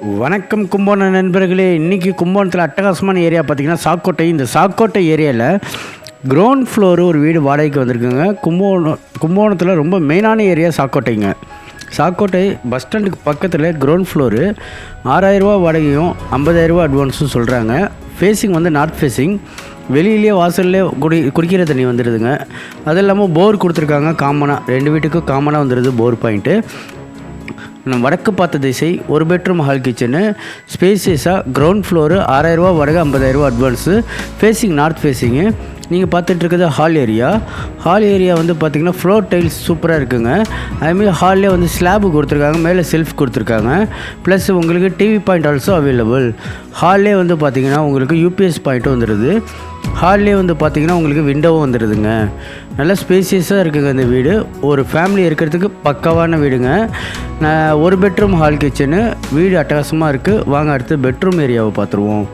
வணக்கம் கும்போணம் நண்பர்களே. இன்றைக்கி கும்பகோணத்தில் அட்டகாசமான ஏரியா பார்த்தீங்கன்னா சாக்கோட்டை. இந்த சாக்கோட்டை ஏரியாவில் கிரவுண்ட் ஃப்ளோரு ஒரு வீடு வாடகைக்கு வந்திருக்குங்க. கும்பகோணம் கும்பகோணத்தில் ரொம்ப மெயினான ஏரியா சாக்கோட்டைங்க. சாக்கோட்டை பஸ் ஸ்டாண்டுக்கு பக்கத்தில் கிரவுண்ட் ஃப்ளோரு ஆறாயிரரூவா வாடகையும் ஐம்பதாயிரரூவா அட்வான்ஸும் சொல்கிறாங்க ஃபேஸிங் வந்து நார்த் ஃபேஸிங் வெளியிலேயே வாசல்லே குடி குடிக்கிற தண்ணி வந்துடுதுங்க அது இல்லாமல் போர் கொடுத்துருக்காங்க. காமனாக ரெண்டு வீட்டுக்கும் காமனாக வந்துடுது போர் பாயிண்ட்டு நம்ம வடக்கு பார்த்த திசை ஒரு பெட்ரூம் ஹால் கிச்சனு ஸ்பேசியஸாக கிரவுண்ட் ஃப்ளோரு ஆறாயிரரூவா வடகு ஐம்பதாயிரரூவா அட்வான்ஸு ஃபேஸிங் நார்த் ஃபேஸிங்கு நீங்கள் பார்த்துட்ருக்கிறது ஹால் ஏரியா ஹால் ஏரியா வந்து பார்த்திங்கன்னா ஃப்ளோர் டைல்ஸ் சூப்பராக இருக்குங்க. அதுமாரி ஹால்லே வந்து ஸ்லாபு கொடுத்துருக்காங்க மேலே செல்ஃப் கொடுத்துருக்காங்க. ப்ளஸ் உங்களுக்கு டிவி பாயிண்ட் ஆல்சோ அவைலபிள் ஹால்லே வந்து பார்த்திங்கன்னா உங்களுக்கு யூபிஎஸ் பாயிண்ட்டும் வந்துடுது ஹால்லே வந்து பார்த்திங்கன்னா உங்களுக்கு விண்டோவும் வந்துடுதுங்க நல்ல ஸ்பேசியஸாக இருக்குங்க இந்த வீடு. ஒரு ஃபேமிலி இருக்கிறதுக்கு பக்காவான வீடுங்க. ஒரு பெட்ரூம் ஹால் கிச்சனு வீடு அட்டகாசமாக இருக்குது வாங்க அடுத்து பெட்ரூம் ஏரியாவை பார்த்துருவோம்.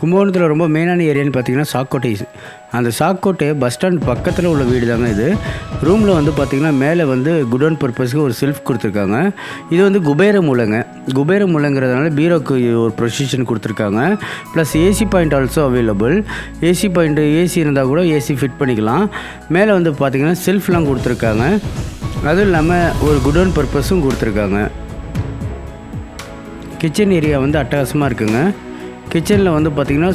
கும்பகோணத்தில் ரொம்ப மெயினான ஏரியான்னு பார்த்தீங்கன்னா சாக்கோட்டை. அந்த சாக்கோட்டை பஸ் ஸ்டாண்ட் பக்கத்தில் உள்ள வீடு தாங்க இது. ரூமில் வந்து பார்த்திங்கன்னா மேலே வந்து குடோன் பர்பஸ்க்கு ஒரு செல்ஃப் கொடுத்துருக்காங்க. இது வந்து குபேர மூலைங்க. குபேர மூலைங்கிறதுனால பீரோக்கு ஒரு ப்ரொசிஷன் கொடுத்துருக்காங்க. Plus AC point also available AC point AC இருந்தால் கூட ஏசி ஃபிட் பண்ணிக்கலாம். மேலே வந்து பார்த்திங்கன்னா செல்ஃப்லாம் கொடுத்துருக்காங்க. அதுவும் இல்லாமல் ஒரு குடோன் பர்பஸும் கொடுத்துருக்காங்க. கிச்சன் ஏரியா வந்து அட்டகாசமாக இருக்குங்க. கிச்சனில் வந்து பார்த்திங்கன்னா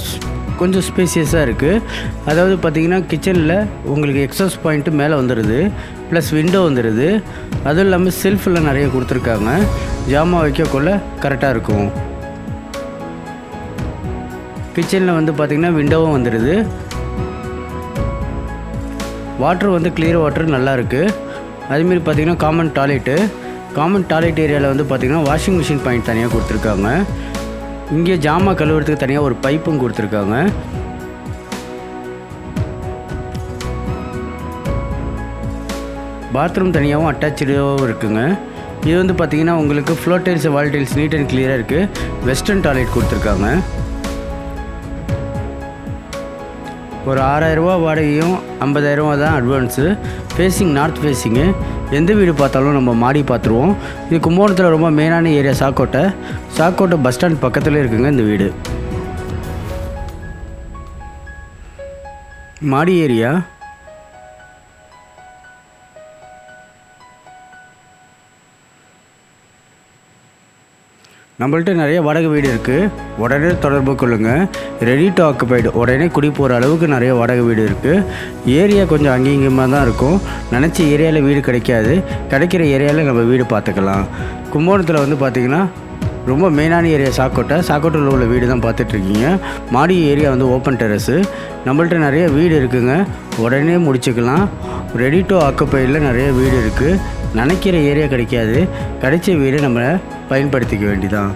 கொஞ்சம் ஸ்பேசியஸாக இருக்குது அதாவது பார்த்திங்கன்னா கிச்சனில் உங்களுக்கு எக்ஸஸ் பாயிண்ட்டு மேலே வந்துடுது ப்ளஸ் விண்டோ வந்துடுது அதுவும் இல்லாமல் செல்ஃபில் நிறைய கொடுத்துருக்காங்க. ஜாமான் வைக்கக்குள்ள கரெக்டாக இருக்கும். கிச்சனில் வந்து பார்த்திங்கன்னா விண்டோவும் வந்துடுது வாட்டர் வந்து கிளியர் வாட்டர் நல்லா இருக்குது அதுமாரி பார்த்திங்கன்னா காமன் டாய்லெட்டு காமன் டாய்லெட் ஏரியாவில் வந்து பார்த்தீங்கன்னா வாஷிங் மிஷின் பாயிண்ட் தனியாக கொடுத்துருக்காங்க. இங்கே ஜாமான் கழுவுறதுக்கு தனியாக ஒரு பைப்பும் கொடுத்துருக்காங்க. பாத்ரூம் தனியாகவும் அட்டாச்சாகவும் இருக்குங்க. இது வந்து பார்த்தீங்கன்னா உங்களுக்கு floor tiles wall tiles neat and கிளியராக இருக்குது வெஸ்டர்ன் டாய்லெட் கொடுத்துருக்காங்க. ஒரு ஆறாயிரரூபா வாடகையும் ஐம்பதாயிரரூபா தான் அட்வான்ஸு ஃபேஸிங் நார்த் ஃபேஸிங்கு எந்த வீடு பார்த்தாலும் நம்ம மாடி பார்த்துருவோம். இது கும்பகோணத்தில் ரொம்ப மெயினான area Sakkottai. Sakkottai bus stand பக்கத்தில் இருக்குங்க இந்த வீடு. மாடி ஏரியா நம்மள்ட்ட நிறைய வாடகை வீடு இருக்குது உடனே தொடர்பு கொள்ளுங்கள் ரெடி டு ஆக்குபைடு உடனே குடி போகிற அளவுக்கு நிறைய வாடகை வீடு இருக்குது ஏரியா கொஞ்சம் அங்கீங்கமாக தான் இருக்கும். நினச்ச ஏரியாவில் வீடு கிடைக்காது. கிடைக்கிற ஏரியாவில் நம்ம வீடு பார்த்துக்கலாம். கும்பகோணத்தில் வந்து பார்த்திங்கன்னா ரொம்ப மெயினான ஏரியா சாக்கோட்டை. சாக்கோட்டையில் உள்ள வீடு தான் பார்த்துட்ருக்கீங்க மாடி ஏரியா வந்து ஓப்பன் டெரஸு நம்மள்ட்ட நிறைய வீடு இருக்குங்க. உடனே முடிச்சுக்கலாம். ரெடி டு ஆக்குப்பைடில் நிறைய வீடு இருக்குது நினைக்கிற ஏரியா கிடைக்காது. கிடைச்ச வீடு நம்ம பயன்படுத்திக்க வேண்டிதான்.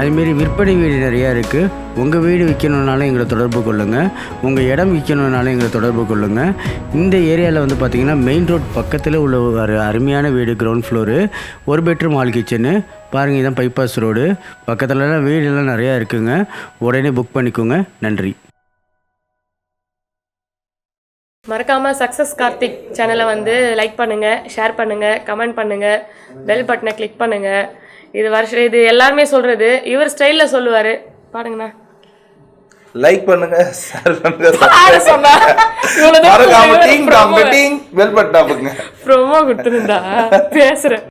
அதுமாரி விற்பனை வீடு நிறையா இருக்குது உங்கள் வீடு விற்கணுன்னாலும் எங்களை தொடர்பு கொள்ளுங்கள் உங்கள் இடம் விற்கணுன்னாலும் எங்களை தொடர்பு கொள்ளுங்கள் இந்த ஏரியாவில் வந்து பார்த்திங்கன்னா மெயின் ரோட் பக்கத்தில் உள்ள ஒரு அருமையான வீடு கிரவுண்ட் ஃப்ளோரு ஒரு பெட்ரூம் ஹால் கிச்சனு பாருங்கள் இதான் பைபாஸ் ரோடு பக்கத்துலலாம் வீடெல்லாம் நிறையா இருக்குங்க. உடனே புக் பண்ணிக்கோங்க. நன்றி. மறக்காம சக்ஸஸ் கார்த்திக் சேனலை வந்து லைக் பண்ணுங்க ஷேர் பண்ணுங்க கமெண்ட் பண்ணுங்க பெல் பட்டனை கிளிக் பண்ணுங்க. இது வருஷம் இது எல்லாருமே சொல்றது இவர் ஸ்டைல்ல சொல்லுவாரு. பாருங்கண்ணா. லைக் பண்ணுங்க ஷேர் பண்ணுங்க பெல் பட்டன் அமுக்குங்க ப்ரோமோ கொடுத்துருந்தா பேசுறேன்.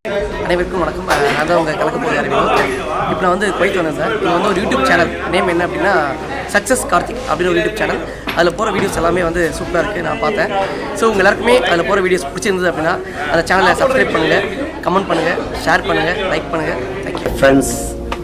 அனைவருக்கும் வணக்கம். நான் தான் உங்கள் கலக்க போகிற அறிமுகம். இப்போ நான் வந்து குவைத் வந்தேன் சார். இது வந்து ஒரு யூடியூப் சேனல் நேம் என்ன அப்படின்னா சக்ஸஸ் கார்த்திக் அப்படின்னு ஒரு யூடியூப் சேனல் அதில் போகிற வீடியோஸ் எல்லாமே வந்து சூப்பராக இருக்குது நான் பார்த்தேன். ஸோ உங்கள் எல்லாருக்குமே அதில் போகிற வீடியோஸ் பிடிச்சிருந்தது அப்படின்னா அந்த சேனலை சப்ஸ்கிரைப் பண்ணுங்கள் கமெண்ட் பண்ணுங்கள் ஷேர் பண்ணுங்கள் லைக் பண்ணுங்கள் தேங்க்யூ ஃப்ரெண்ட்ஸ்